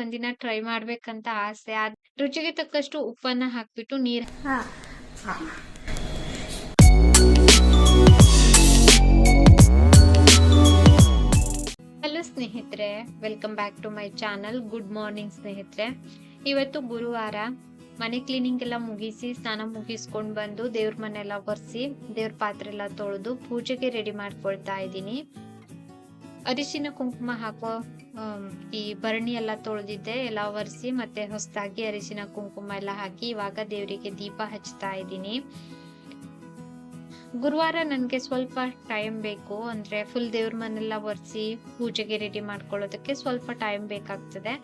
ಒಂದಿನ ಟ್ರೈ ಮಾಡ್ಬೇಕಂತ ಆಸೆ. ರುಚಿಗೆ ತಕ್ಕಷ್ಟು ಉಪ್ಪನ್ನ ಹಾಕ್ಬಿಟ್ಟು ನೀರ್ ಹಲೋ ಸ್ನೇಹಿತರೆ welcome back to my channel good morning ಸ್ನೇಹಿತರೆ. ಇವತ್ತು ಗುರುವಾರ ಮನೆ ಕ್ಲೀನಿಂಗ್ ಎಲ್ಲ ಮುಗಿಸಿ ಸ್ನಾನ ಮುಗಿಸ್ಕೊಂಡು ಬಂದು ದೇವ್ರ ಮನೆಲ್ಲ ಒರೆಸಿ ದೇವ್ರ ಪಾತ್ರೆ ಎಲ್ಲ ತೊಳೆದು ಪೂಜೆಗೆ ರೆಡಿ ಮಾಡ್ಕೊಳ್ತಾ ಇದ್ದೀನಿ. ಅರಿಶಿನ ಕುಂಕುಮ ಹಾಕೋ ಈ ಭರಣಿ ಎಲ್ಲ ತೊಳೆದಿದ್ದೆ, ಎಲ್ಲ ಒರೆಸಿ ಮತ್ತೆ ಹೊಸದಾಗಿ ಅರಿಶಿನ ಕುಂಕುಮ ಎಲ್ಲ ಹಾಕಿ ಇವಾಗ ದೇವರಿಗೆ ದೀಪ ಹಚ್ತಾ ಇದ್ದೀನಿ. ಗುರುವಾರ ನನಗೆ ಸ್ವಲ್ಪ ಟೈಮ್ ಬೇಕು, ಅಂದರೆ ಫುಲ್ ದೇವ್ರ ಮನೆಲ್ಲ ಒರೆಸಿ ಪೂಜೆಗೆ ರೆಡಿ ಮಾಡ್ಕೊಳ್ಳೋದಕ್ಕೆ ಸ್ವಲ್ಪ ಟೈಮ್ ಬೇಕಾಗ್ತದೆ.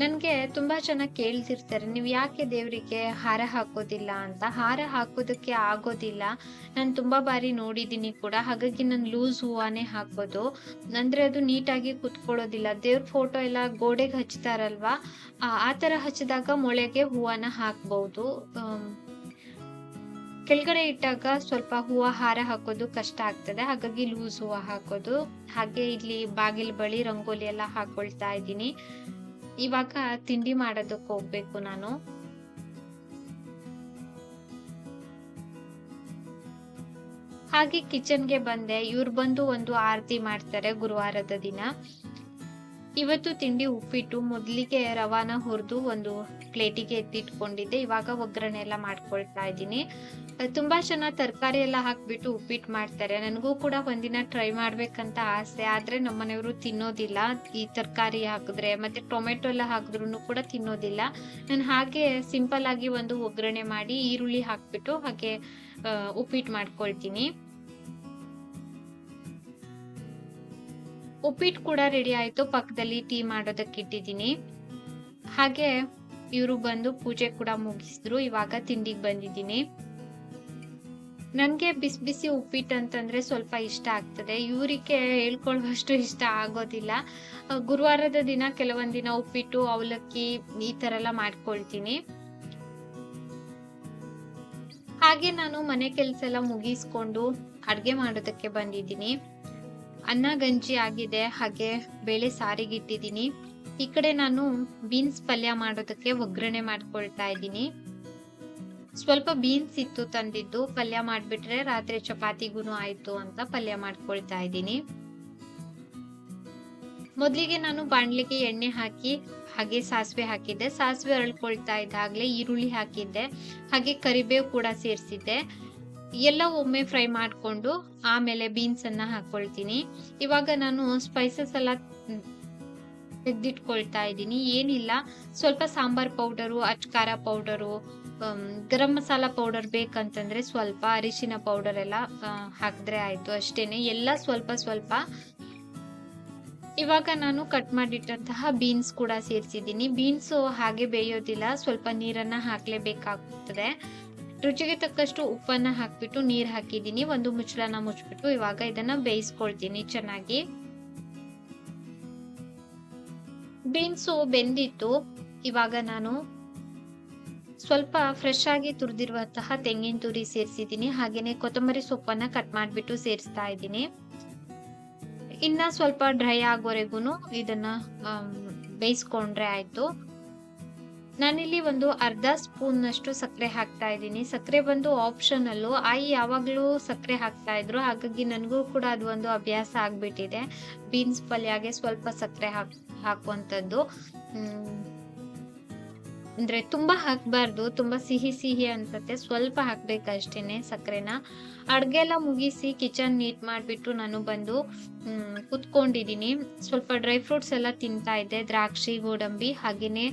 ನನ್ಗೆ ತುಂಬ ಜನ ಕೇಳ್ತಿರ್ತಾರೆ, ನೀವು ಯಾಕೆ ದೇವರಿಗೆ ಹಾರ ಹಾಕೋದಿಲ್ಲ ಅಂತ? ಹಾರ ಹಾಕೋದಕ್ಕೆ ಆಗೋದಿಲ್ಲ. ನಾನು ತುಂಬ ಬಾರಿ ನೋಡಿದ್ದೀನಿ ಕೂಡ. ಹಾಗಾಗಿ ನಾನು ಲೂಸ್ ಹೂವಾನೇ ಹಾಕೋದು ಅಂದರೆ ಅದು ನೀಟಾಗಿ ಕುತ್ಕೊಳ್ಳೋದಿಲ್ಲ. ದೇವ್ರ ಫೋಟೋ ಎಲ್ಲ ಗೋಡೆಗೆ ಹಚ್ತಾರಲ್ವಾ? ಆ ಥರ ಹಚ್ಚಿದಾಗ ಮೊಳೆಗೆ ಹೂವನ ಹಾಕ್ಬೋದು. ಕೆಳಗಡೆ ಇಟ್ಟಾಗ ಸ್ವಲ್ಪ ಹೂವ ಹಾರ ಹಾಕೋದು ಕಷ್ಟ ಆಗ್ತದೆ. ಹಾಗಾಗಿ ಲೂಸ್ ಹೂವ ಹಾಕೋದು. ಹಾಗೆ ಇಲ್ಲಿ ಬಾಗಿಲು ಬಳಿ ರಂಗೋಲಿ ಎಲ್ಲ ಹಾಕೊಳ್ತಾ ಇದ್ದೀನಿ. ಇವಾಗ ತಿಂಡಿ ಮಾಡೋದಕ್ಕೆ ಹೋಗ್ಬೇಕು ನಾನು. ಹಾಗೆ ಕಿಚನ್ಗೆ ಬಂದೆ. ಇವ್ರು ಬಂದು ಒಂದು ಆರತಿ ಮಾಡ್ತಾರೆ ಗುರುವಾರದ ದಿನ. ಇವತ್ತು ತಿಂಡಿ ಉಪ್ಪಿಟ್ಟು, ಮೊದಲಿಗೆ ರವಾನ ಹುರಿದು ಒಂದು ಪ್ಲೇಟಿಗೆ ಎತ್ತಿಟ್ಕೊಂಡಿದ್ದೆ. ಇವಾಗ ಒಗ್ಗರಣೆ ಎಲ್ಲ ಮಾಡ್ಕೊಳ್ತಾ ಇದ್ದೀನಿ. ತುಂಬ ಜನ ತರಕಾರಿ ಎಲ್ಲ ಹಾಕ್ಬಿಟ್ಟು ಉಪ್ಪಿಟ್ಟು ಮಾಡ್ತಾರೆ. ನನಗೂ ಕೂಡ ಒಂದಿನ ಟ್ರೈ ಮಾಡಬೇಕಂತ ಆಸೆ. ಆದ್ರೆ ನಮ್ಮನೆಯವರು ತಿನ್ನೋದಿಲ್ಲ. ಈ ತರಕಾರಿ ಹಾಕಿದ್ರೆ, ಮತ್ತು ಟೊಮೆಟೊ ಎಲ್ಲ ಹಾಕಿದ್ರು ಕೂಡ ತಿನ್ನೋದಿಲ್ಲ. ನಾನು ಹಾಗೆ ಸಿಂಪಲ್ ಆಗಿ ಒಂದು ಒಗ್ಗರಣೆ ಮಾಡಿ ಈರುಳ್ಳಿ ಹಾಕಿಬಿಟ್ಟು ಹಾಗೆ ಉಪ್ಪಿಟ್ಟು ಮಾಡ್ಕೊಳ್ತೀನಿ. ಉಪ್ಪಿಟ್ಟು ಕೂಡ ರೆಡಿ ಆಯಿತು. ಪಕ್ಕದಲ್ಲಿ ಟೀ ಮಾಡೋದಕ್ಕೆ ಇಟ್ಟಿದ್ದೀನಿ. ಹಾಗೆ ಇವರು ಬಂದು ಪೂಜೆ ಕೂಡ ಮುಗಿಸಿದ್ರು. ಇವಾಗ ತಿಂಡಿಗೆ ಬಂದಿದ್ದೀನಿ. ನನಗೆ ಬಿಸಿ ಬಿಸಿ ಉಪ್ಪಿಟ್ಟು ಅಂತಂದ್ರೆ ಸ್ವಲ್ಪ ಇಷ್ಟ ಆಗ್ತದೆ. ಇವರಿಗೆ ಹೇಳ್ಕೊಳ್ಳುವಷ್ಟು ಇಷ್ಟ ಆಗೋದಿಲ್ಲ. ಗುರುವಾರದ ದಿನ ಕೆಲವೊಂದು ದಿನ ಉಪ್ಪಿಟ್ಟು, ಅವಲಕ್ಕಿ ಈ ಥರ ಎಲ್ಲ ಮಾಡ್ಕೊಳ್ತೀನಿ. ಹಾಗೆ ನಾನು ಮನೆ ಕೆಲಸ ಎಲ್ಲ ಮುಗಿಸ್ಕೊಂಡು ಅಡುಗೆ ಮಾಡೋದಕ್ಕೆ ಬಂದಿದ್ದೀನಿ. ಅನ್ನ ಗಂಜಿ ಆಗಿದೆ, ಹಾಗೆ ಬೇಳೆ ಸಾರಿಗೆ ಇಟ್ಟಿದ್ದೀನಿ ಈ ಕಡೆ ನಾನು ಬೀನ್ಸ್ ಪಲ್ಯ ಮಾಡೋದಕ್ಕೆ ಒಗ್ಗರಣೆ ಮಾಡ್ಕೊಳ್ತಾ ಇದ್ದೀನಿ. ಸ್ವಲ್ಪ ಬೀನ್ಸ್ ಇತ್ತು ತಂದಿದ್ದು, ಪಲ್ಯ ಮಾಡಿಬಿಟ್ರೆ ರಾತ್ರಿ ಚಪಾತಿಗೂ ಆಯಿತು ಅಂತ ಪಲ್ಯ ಮಾಡ್ಕೊಳ್ತಾ ಇದ್ದೀನಿ. ಮೊದಲಿಗೆ ನಾನು ಬಾಣಲಿಗೆ ಎಣ್ಣೆ ಹಾಕಿ, ಹಾಗೆ ಸಾಸಿವೆ ಹಾಕಿದ್ದೆ. ಸಾಸಿವೆ ಅರಳ್ಕೊಳ್ತಾ ಇದ್ದಾಗಲೇ ಈರುಳ್ಳಿ ಹಾಕಿದ್ದೆ. ಹಾಗೆ ಕರಿಬೇವು ಕೂಡ ಸೇರಿಸಿದ್ದೆ. ಎಲ್ಲ ಒಮ್ಮೆ ಫ್ರೈ ಮಾಡಿಕೊಂಡು ಆಮೇಲೆ ಬೀನ್ಸ್ ಅನ್ನ ಹಾಕೊಳ್ತೀನಿ. ಇವಾಗ ನಾನು ಸ್ಪೈಸಸ್ ಎಲ್ಲ ತೆಗೆದಿಟ್ಕೊಳ್ತಾ ಇದ್ದೀನಿ. ಏನಿಲ್ಲ. ಸ್ವಲ್ಪ ಸಾಂಬಾರ್ ಪೌಡರು ಅಚ್ಕಾರ ಪೌಡರು ಗರಂ ಮಸಾಲ ಪೌಡರ್ ಬೇಕಂತಂದ್ರೆ ಸ್ವಲ್ಪ ಅರಿಶಿನ ಪೌಡರ್ ಎಲ್ಲ ಹಾಕಿದ್ರೆ ಆಯ್ತು ಅಷ್ಟೇನೆ. ಎಲ್ಲ ಸ್ವಲ್ಪ ಸ್ವಲ್ಪ. ಇವಾಗ ನಾನು ಕಟ್ ಮಾಡಿಟ್ಟಂತಹ ಬೀನ್ಸ್ ಕೂಡ ಸೇರಿಸಿದ್ದೀನಿ. ಬೀನ್ಸ್ ಹಾಗೆ ಬೇಯೋದಿಲ್ಲ. ಸ್ವಲ್ಪ ನೀರನ್ನ ಹಾಕ್ಲೇಬೇಕಾಗ್ತದೆ. ರುಚಿಗೆ ತಕ್ಕಷ್ಟು ಉಪ್ಪನ್ನ ಹಾಕಿಬಿಟ್ಟು ನೀರು ಹಾಕಿದ್ದೀನಿ. ಒಂದು ಮುಚ್ಚಳನ ಮುಚ್ಚಿಬಿಟ್ಟು ಇವಾಗ ಇದನ್ನ ಬೇಯಿಸ್ಕೊಳ್ತೀನಿ ಚೆನ್ನಾಗಿ. ಬೀನ್ಸು ಬೆಂದಿತ್ತು. ಇವಾಗ ನಾನು ಸ್ವಲ್ಪ ಫ್ರೆಶ್ ಆಗಿ ತುರಿದಿರುವಂತಹ ತೆಂಗಿನ ತುರಿ ಸೇರಿಸಿದ್ದೀನಿ. ಹಾಗೇನೆ ಕೊತ್ತಂಬರಿ ಸೊಪ್ಪನ್ನ ಕಟ್ ಮಾಡಿಬಿಟ್ಟು ಸೇರಿಸ್ತಾ ಇದ್ದೀನಿ. ಇನ್ನ ಸ್ವಲ್ಪ ಡ್ರೈ ಆಗೋವರೆಗೂ ಇದನ್ನ ಬೇಯಿಸ್ಕೊಂಡ್ರೆ ಆಯ್ತು. ನಾನಿಲ್ಲಿ ಒಂದು ಅರ್ಧ ಸ್ಪೂನ್ ನಷ್ಟು ಸಕ್ಕರೆ ಹಾಕ್ತಾ ಇದ್ದೀನಿ. ಸಕ್ಕರೆ ಬಂದು ಆಪ್ಷನಲ್ಲು ಆಯಿ ಯಾವಾಗಲೂ ಸಕ್ಕರೆ ಹಾಕ್ತಾ ಇದ್ರು. ಹಾಗಾಗಿ ನನಗೂ ಕೂಡ ಅದು ಒಂದು ಅಭ್ಯಾಸ ಆಗಿಬಿಟ್ಟಿದೆ. ಬೀನ್ಸ್ ಪಲ್ಯಗೆ ಸ್ವಲ್ಪ ಸಕ್ಕರೆ ಹಾಕ್, ಹಾಕುವಂಥದ್ದು. ಅಂದರೆ ತುಂಬ ಹಾಕಬಾರ್ದು, ತುಂಬ ಸಿಹಿ ಸಿಹಿ ಅನ್ಸತ್ತೆ. ಸ್ವಲ್ಪ ಹಾಕಬೇಕಷ್ಟೇ ಸಕ್ಕರೆನ. ಅಡುಗೆ ಎಲ್ಲ ಮುಗಿಸಿ ಕಿಚನ್ ನೀಟ್ ಮಾಡಿಬಿಟ್ಟು ನಾನು ಬಂದು ಕುತ್ಕೊಂಡಿದ್ದೀನಿ. ಸ್ವಲ್ಪ ಡ್ರೈ ಫ್ರೂಟ್ಸ್ ಎಲ್ಲ ತಿಂತಾ ಇದ್ದೆ, ದ್ರಾಕ್ಷಿ, ಗೋಡಂಬಿ, ಹಾಗೇನೆ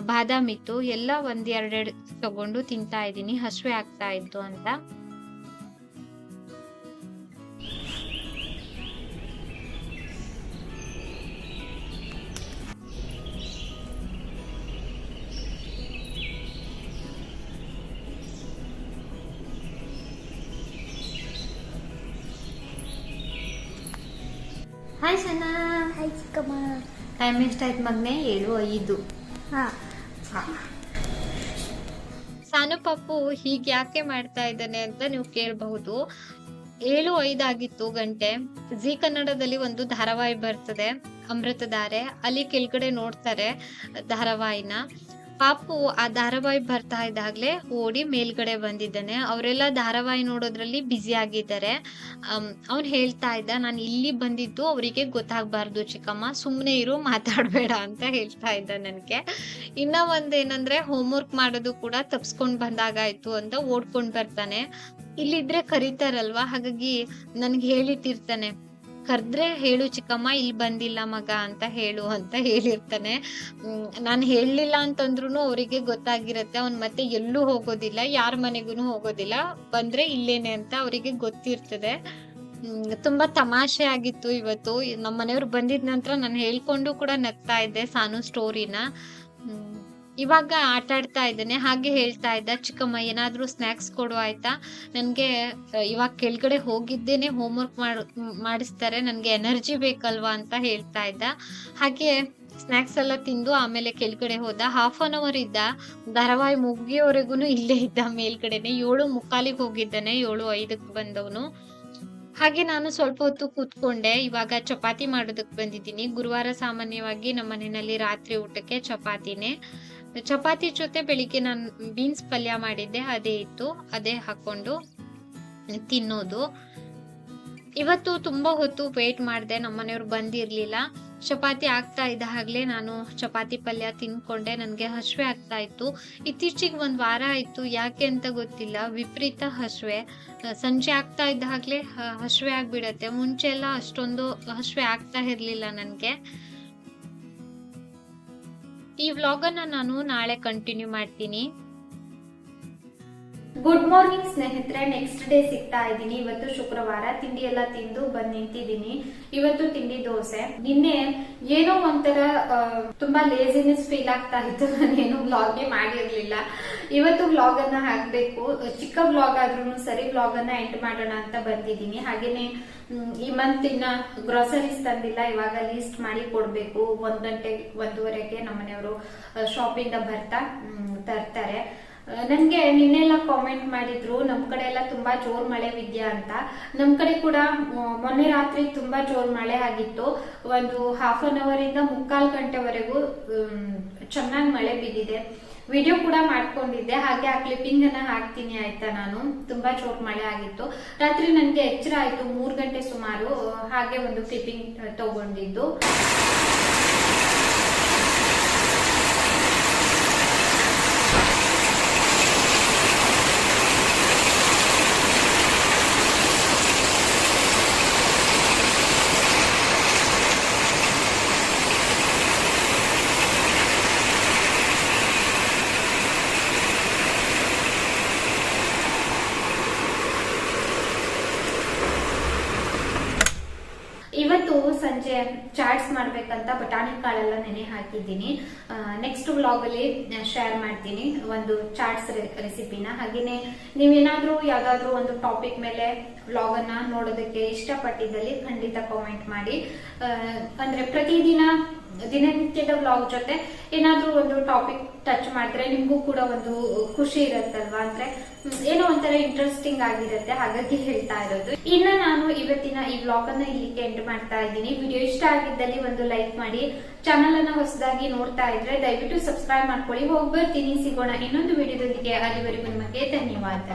ಬಾದಾಮ್ ಇತ್ತು. ಎಲ್ಲ ಒಂದೆರಡು ಎರಡೆರಡು ತಗೊಂಡು ತಿಂತಾ ಇದ್ದೀನಿ. ಹಸುವೆ ಆಗ್ತಾ ಇತ್ತು ಅಂತ. ಹಾಯ್ ಸನಾ ಹಾಯ್ ಚಿಕ್ಕಮ್ಮ. ಟೈಮ್ ಎಷ್ಟಾಯ್ತು ಮಗ್ನೇ? ಏಳು ಐದು. ಹಾ ಪಾಪು ಹೀಗೆ ಯಾಕೆ ಮಾಡ್ತಾ ಇದ್ದಾನೆ ಅಂತ ನೀವು ಕೇಳಬಹುದು. ಏಳು ಐದಾಗಿತ್ತು ಗಂಟೆ. ಜಿ ಕನ್ನಡದಲ್ಲಿ ಒಂದು ಧಾರಾವಾಹಿ ಬರ್ತದೆ, ಅಮೃತಧಾರೆ. ಅಲ್ಲಿ ಕೆಳಗಡೆ ನೋಡ್ತಾರೆ ಧಾರಾವಾಹಿನ. ಪಾಪು ಆ ಧಾರಾವಾಹಿ ಬರ್ತಾ ಇದ್ದಾಗ್ಲೇ ಓಡಿ ಮೇಲ್ಗಡೆ ಬಂದಿದ್ದಾನೆ. ಅವರೆಲ್ಲ ಧಾರಾವಾಹಿ ನೋಡೋದ್ರಲ್ಲಿ ಬ್ಯುಸಿ ಆಗಿದ್ದಾರೆ. ಅವ್ನು ಹೇಳ್ತಾ ಇದ್ದ, ನಾನು ಇಲ್ಲಿ ಬಂದಿದ್ದು ಅವರಿಗೆ ಗೊತ್ತಾಗಬಾರ್ದು ಚಿಕ್ಕಮ್ಮ ಸುಮ್ಮನೆ ಇರು, ಮಾತಾಡಬೇಡ ಅಂತ ಹೇಳ್ತಾ ಇದ್ದ ನನಗೆ. ಇನ್ನ ಒಂದೇನಂದ್ರೆ ಹೋಮ್ವರ್ಕ್ ಮಾಡೋದು ಕೂಡ ತಪ್ಸ್ಕೊಂಡು ಬಂದಾಗಾಯ್ತು ಅಂತ ಓಡ್ಕೊಂಡು ಬರ್ತಾನೆ. ಇಲ್ಲಿದ್ರೆ ಕರೀತಾರಲ್ವಾ? ಹಾಗಾಗಿ ನನ್ಗೆ ಹೇಳಿಟ್ಟಿರ್ತಾನೆ. ಕರ್ದ್ರೆ ಹೇಳು ಚಿಕ್ಕಮ್ಮ, ಇಲ್ಲಿ ಬಂದಿಲ್ಲ ಮಗ ಅಂತ ಹೇಳು ಅಂತ ಹೇಳಿರ್ತಾನೆ. ನಾನು ಹೇಳಲಿಲ್ಲ ಅಂತಂದ್ರೂ ಅವರಿಗೆ ಗೊತ್ತಾಗಿರತ್ತೆ. ಅವ್ನು ಮತ್ತೆ ಎಲ್ಲೂ ಹೋಗೋದಿಲ್ಲ, ಯಾರ ಮನೆಗೂ ಹೋಗೋದಿಲ್ಲ. ಬಂದ್ರೆ ಇಲ್ಲೇನೆ ಅಂತ ಅವರಿಗೆ ಗೊತ್ತಿರ್ತದೆ. ತುಂಬಾ ತಮಾಷೆ ಆಗಿತ್ತು ಇವತ್ತು. ನಮ್ಮ ಮನೆಯವ್ರು ಬಂದಿದ ನಂತರ ನಾನು ಹೇಳ್ಕೊಂಡು ಕೂಡ ನಗ್ತಾ ಇದ್ದೆ ಸಾನು ಸ್ಟೋರಿನ ಇವಾಗ ಆಟ ಆಡ್ತಾ ಇದ್ದಾನೆ, ಹಾಗೆ ಹೇಳ್ತಾ ಇದ್ದ, ಚಿಕ್ಕಮ್ಮ, ಏನಾದರೂ ಸ್ನ್ಯಾಕ್ಸ್ ಕೊಡು ಆಯ್ತಾ? ನನಗೆ ಇವಾಗ ಕೆಳಗಡೆ ಹೋಗಿದ್ದೇನೆ ಹೋಮ್ವರ್ಕ್ ಮಾಡ್, ಮಾಡಿಸ್ತಾರೆ, ನನಗೆ ಎನರ್ಜಿ ಬೇಕಲ್ವಾ? ಅಂತ ಹೇಳ್ತಾ ಇದ್ದ. ಹಾಗೆ ಸ್ನ್ಯಾಕ್ಸ್ ಎಲ್ಲ ತಿಂದು ಆಮೇಲೆ ಕೆಳಗಡೆ ಹೋದ. ಹಾಫ್ ಅನ್ ಅವರ್ ಇದ್ದ. ಧಾರಾವಾಹಿ ಮುಗಿಯೋವರೆಗೂ ಇಲ್ಲೇ ಇದ್ದ ಮೇಲ್ಗಡೆನೆ. ಏಳು ಮುಕ್ಕಾಲಿಗೆ ಹೋಗಿದ್ದಾನೆ, ಏಳು ಐದಕ್ಕೆ ಬಂದವನು. ಹಾಗೆ ನಾನು ಸ್ವಲ್ಪ ಹೊತ್ತು ಕೂತ್ಕೊಂಡೆ. ಇವಾಗ ಚಪಾತಿ ಮಾಡೋದಕ್ಕೆ ಬಂದಿದ್ದೀನಿ. ಗುರುವಾರ ಸಾಮಾನ್ಯವಾಗಿ ನಮ್ಮ ಮನೆಯಲ್ಲಿ ರಾತ್ರಿ ಊಟಕ್ಕೆ ಚಪಾತಿನೇ. ಚಪಾತಿ ಜೊತೆ ಬೆಳಿಗ್ಗೆ ನಾನು ಬೀನ್ಸ್ ಪಲ್ಯ ಮಾಡಿದ್ದೆ, ಅದೇ ಇತ್ತು. ಅದೇ ಹಾಕೊಂಡು ತಿನ್ನೋದು. ಇವತ್ತು ತುಂಬಾ ಹೊತ್ತು ವೇಟ್ ಮಾಡಿದೆ ನಮ್ಮನೆಯವ್ರು ಬಂದಿರ್ಲಿಲ್ಲ. ಚಪಾತಿ ಆಗ್ತಾ ಇದ್ದ ಹಾಗ್ಲೇ ನಾನು ಚಪಾತಿ ಪಲ್ಯ ತಿನ್ಕೊಂಡೆ, ನನಗೆ ಹಸುವೆ ಆಗ್ತಾ ಇತ್ತು. ಇತ್ತೀಚೆಗೆ ಒಂದ್ ವಾರ ಆಯ್ತು, ಯಾಕೆ ಅಂತ ಗೊತ್ತಿಲ್ಲ. ವಿಪರೀತ ಹಸುವೆ ಸಂಜೆ ಆಗ್ತಾ ಇದ್ದ ಹಾಗ್ಲೆ ಹಸುವೆ ಆಗ್ಬಿಡತ್ತೆ. ಮುಂಚೆ ಎಲ್ಲ ಅಷ್ಟೊಂದು ಹಸುವೆ ಆಗ್ತಾ ಇರ್ಲಿಲ್ಲ ನನ್ಗೆ. ಈ ವ್ಲಾಗನ್ನು ನಾನು ನಾಳೆ ಕಂಟಿನ್ಯೂ ಮಾಡ್ತೀನಿ. ಗುಡ್ ಮಾರ್ನಿಂಗ್ ಸ್ನೇಹಿತರೆ. ನೆಕ್ಸ್ಟ್ ಡೇ ಸಿಗ್ತಾ ಇದ್ದೀನಿ. ಇವತ್ತು ಶುಕ್ರವಾರ. ತಿಂಡಿ ಎಲ್ಲ ತಿಂದು ಬಂದ್ ನಿಂತಿದ್ದೀನಿ. ಇವತ್ತು ತಿಂಡಿ ದೋಸೆ. ನಿನ್ನೆ ಏನೋ ಒಂಥರ ತುಂಬಾ ಲೇಸಿನೆಸ್ ಫೀಲ್ ಆಗ್ತಾ ಇತ್ತು. ನಾನೇನು ವ್ಲಾಗ್ಗೆ ಮಾಡಿರ್ಲಿಲ್ಲ. ಇವತ್ತು ವ್ಲಾಗ್ ಅನ್ನ ಹಾಕ್ಬೇಕು. ಚಿಕ್ಕ ವ್ಲಾಗ್ ಆದ್ರೂ ಸರಿ ವ್ಲಾಗ್ ಅನ್ನ ಎಂಡ್ ಮಾಡೋಣ ಅಂತ ಬಂದಿದ್ದೀನಿ. ಹಾಗೇನೆ ಈ ಮಂತ್ ಇನ್ನ ಗ್ರೋಸರೀಸ್ ತಂದಿಲ್ಲ. ಇವಾಗ ಲೀಸ್ಟ್ ಮಾಡಿ ಕೊಡ್ಬೇಕು. ಒಂದ್ ಗಂಟೆ, ಒಂದೂವರೆಗೆ ನಮ್ಮನೆಯವರು ಶಾಪಿಂದ ಬರ್ತಾ ತರ್ತಾರೆ. ನನಗೆ ನಿನ್ನೆಲ್ಲ ಕಾಮೆಂಟ್ ಮಾಡಿದ್ರು, ನಮ್ ಕಡೆ ಎಲ್ಲ ತುಂಬಾ ಜೋರ್ ಮಳೆ ವಿದ್ಯಾ ಅಂತ. ನಮ್ ಕಡೆ ಕೂಡ ಮೊನ್ನೆ ರಾತ್ರಿ ತುಂಬಾ ಜೋರ್ ಮಳೆ ಆಗಿತ್ತು. ಒಂದು ಹಾಫ್ ಅನ್ ಅವರ್ ಇಂದ ಮುಕ್ಕಾಲ್ ಗಂಟೆವರೆಗೂ ಚೆನ್ನಾಗಿ ಮಳೆ ಬಿದ್ದಿದೆ. ವಿಡಿಯೋ ಕೂಡ ಮಾಡ್ಕೊಂಡಿದ್ದೆ, ಹಾಗೆ ಆ ಕ್ಲಿಪ್ಪಿಂಗ್ ಅನ್ನ ಹಾಕ್ತೀನಿ ಆಯ್ತಾ ನಾನು. ತುಂಬಾ ಜೋರ್ ಮಳೆ ಆಗಿತ್ತು. ರಾತ್ರಿ ನನ್ಗೆ ಎಚ್ಚರ ಆಯ್ತು, ಮೂರ್ ಗಂಟೆ ಸುಮಾರು ಹಾಗೆ ಒಂದು ಕ್ಲಿಪ್ಪಿಂಗ್ ತಗೊಂಡಿದ್ದು ಇವತ್ತು ಸಂಜೆ ಚಾಟ್ಸ್ ಮಾಡ್ಬೇಕಂತ ಬಟಾಣಿ ಕಾಳೆಲ್ಲ ನೆನೆ ಹಾಕಿದ್ದೀನಿ. ನೆಕ್ಸ್ಟ್ ವ್ಲಾಗ್ ಅಲ್ಲಿ ಶೇರ್ ಮಾಡ್ತೀನಿ ಒಂದು ಚಾಟ್ಸ್ ರೆಸಿಪಿನ ಹಾಗೇನೆ ನೀವೇನಾದ್ರೂ ಯಾವ್ದಾದ್ರು ಒಂದು ಟಾಪಿಕ್ ಮೇಲೆ ವ್ಲಾಗ್ ಅನ್ನ ನೋಡೋದಕ್ಕೆ ಇಷ್ಟಪಟ್ಟಿದ್ದಲ್ಲಿ ಖಂಡಿತ ಕಾಮೆಂಟ್ ಮಾಡಿ. ಅಂದ್ರೆ ಪ್ರತಿದಿನ ದಿನನಿತ್ಯದ ವ್ಲಾಗ್ ಜೊತೆ ಏನಾದ್ರೂ ಒಂದು ಟಾಪಿಕ್ ಟಚ್ ಮಾಡಿದ್ರೆ ನಿಮ್ಗೂ ಕೂಡ ಒಂದು ಖುಷಿ ಇರತ್ತಲ್ವಾ? ಅಂದ್ರೆ ಏನೋ ಒಂಥರ ಇಂಟ್ರೆಸ್ಟಿಂಗ್ ಆಗಿರುತ್ತೆ ಹಾಗಾಗಿ ಹೇಳ್ತಾ ಇರೋದು. ಇನ್ನ ನಾನು ಇವತ್ತಿನ ಈ ಬ್ಲಾಗ್ ಅನ್ನ ಇಲ್ಲಿಗೆ ಎಂಡ್ ಮಾಡ್ತಾ ಇದ್ದೀನಿ. ವಿಡಿಯೋ ಇಷ್ಟ ಆಗಿದ್ದಲ್ಲಿ ಒಂದು ಲೈಕ್ ಮಾಡಿ ಚಾನಲ್ ಅನ್ನ ಹೊಸದಾಗಿ ನೋಡ್ತಾ ಇದ್ರೆ ದಯವಿಟ್ಟು ಸಬ್ಸ್ಕ್ರೈಬ್ ಮಾಡ್ಕೊಳ್ಳಿ. ಹೋಗಿ ಬರ್ತೀನಿ ಸಿಗೋಣ ಇನ್ನೊಂದು ವಿಡಿಯೋದೊಂದಿಗೆ ಅಲ್ಲಿವರೆಗೂ ನಿಮಗೆ ಧನ್ಯವಾದ.